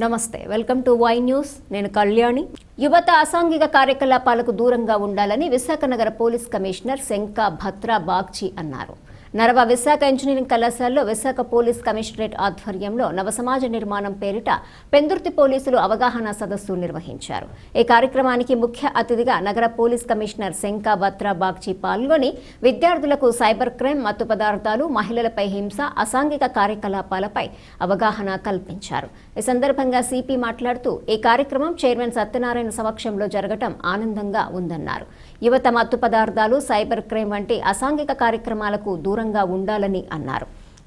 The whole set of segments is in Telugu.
నమస్తే వెల్కమ్ టు వై న్యూస్. నేను కళ్యాణి. యువత అసాంఘిక కార్యకలాపాలకు దూరంగా ఉండాలని విశాఖ నగర పోలీస్ కమిషనర్ శంకా భత్రా బాగ్చి అన్నారు. నరవ విశాఖ ఇంజనీరింగ్ కళాశాలలో విశాఖ పోలీస్ కమిషనరేట్ ఆధ్వర్యంలో నవ సమాజ నిర్మాణం పేరిట పెందుర్తి పోలీసులు అవగాహన సదస్సు నిర్వహించారు. ఈ కార్యక్రమానికి ముఖ్య అతిథిగా నగర పోలీస్ కమిషనర్ శంకా బత్రా బాగ్చి పాల్గొని విద్యార్థులకు సైబర్ క్రైమ్ మత్తు పదార్థాలు మహిళలపై హింస అసాంఘిక కార్యకలాపాలపై అవగాహన కల్పించారు. ఈ సందర్భంగా సిపి మాట్లాడుతూ ఈ కార్యక్రమం చైర్మన్ సత్యనారాయణ సమక్షంలో జరగటం ఆనందంగా ఉందన్నారు. యువత మత్తు పదార్థాలు సైబర్ క్రైమ్ వంటి అసాంఘిక కార్యక్రమాలకు దూరం దూరంగా ఉండాలని అన్నారు.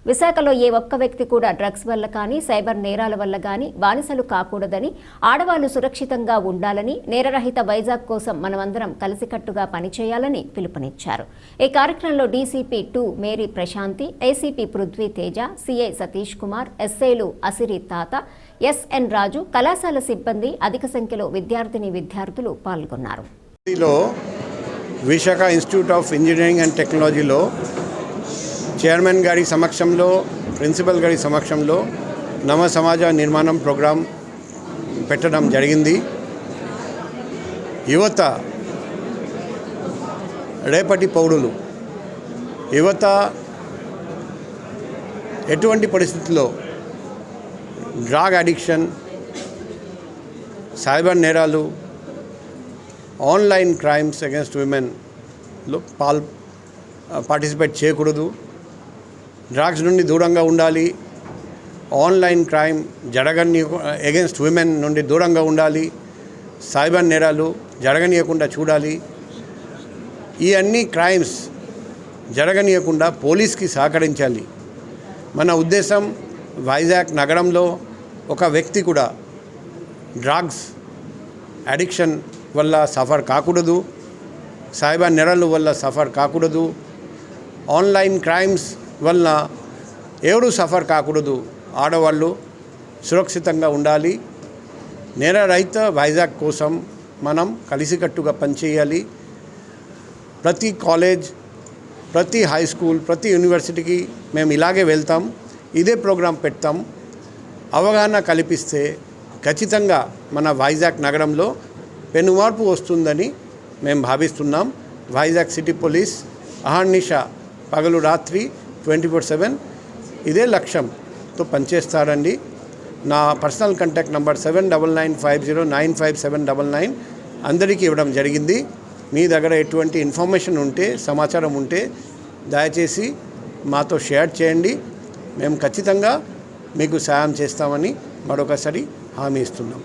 విశాఖలో ఏ ఒక్క వ్యక్తి కూడా డ్రగ్స్ వల్ల కానీ సైబర్ నేరాల వల్ల కానీ బానిసలు కాకూడదని ఆడవాళ్ళు సురక్షితంగా ఉండాలని నేరరహిత వైజాగ్ కోసం మనమందరం కలిసికట్టుగా పనిచేయాలని పిలుపునిచ్చారు. ఈ కార్యక్రమంలో DCP two Mary Prashanthi ACP Prudhvi Teja CI Satish Kumar ఎస్ఐలు అసిరి తాత ఎస్ఎన్ రాజు కళాశాల సిబ్బంది అధిక సంఖ్యలో విద్యార్థిని విద్యార్థులు పాల్గొన్నారు. Visakha institute of engineering and టెక్నాలజీలో చైర్మన్ గారి సమక్షంలో ప్రిన్సిపల్ గారి సమక్షంలో నవ సమాజ నిర్మాణం ప్రోగ్రాం పెట్టడం జరిగింది. యువత రేపటి పౌరులు యువత ఎటువంటి పరిస్థితుల్లో డ్రాగ్ అడిక్షన్ సైబర్ నేరాలు ఆన్లైన్ క్రైమ్స్ అగేన్స్ట్ విమెన్లో పాల్ పార్టిసిపేట్ చేయకూడదు. డ్రగ్స్ నుండి దూరంగా ఉండాలి. ఆన్లైన్ క్రైమ్ జరగని ఎగెన్స్ట్ విమెన్ నుండి దూరంగా ఉండాలి. సైబర్ నేరాలు జరగనీయకుండా చూడాలి. ఈ అన్ని క్రైమ్స్ జరగనీయకుండా పోలీస్కి సహకరించాలి. మన ఉద్దేశం వైజాగ్ నగరంలో ఒక వ్యక్తి కూడా డ్రగ్స్ అడిక్షన్ వల్ల సఫర్ కాకూడదు. సైబర్ నెరలు వల్ల సఫర్ కాకూడదు. ఆన్లైన్ క్రైమ్స్ వలన ఎవరు సఫర్ కాకూడదు. ఆడవాళ్ళు సురక్షితంగా ఉండాలి. నేర రైత వైజాగ్ కోసం మనం కలిసికట్టుగా పనిచేయాలి. ప్రతి కాలేజ్ ప్రతి హై స్కూల్ ప్రతి యూనివర్సిటీకి మేము ఇలాగే వెళ్తాం. ఇదే ప్రోగ్రాం పెడతాం. అవగాహన కల్పిస్తే ఖచ్చితంగా మన వైజాగ్ నగరంలో పెనుమార్పు వస్తుందని మేము భావిస్తున్నాం. వైజాగ్ సిటీ పోలీస్ అహర్నిష పగలు రాత్రి ట్వంటీ ఫోర్ సెవెన్ ఇదే లక్ష్యంతో పనిచేస్తారండి నా personal contact number seven double nine five zero nine five seven double nine అందరికీ ఇవ్వడం జరిగింది. మీ దగ్గర ఎటువంటి ఇన్ఫర్మేషన్ ఉంటే సమాచారం ఉంటే దయచేసి మాతో షేర్ చేయండి. మేము ఖచ్చితంగా మీకు సాయం చేస్తామని మరొకసారి హామీ ఇస్తున్నాం.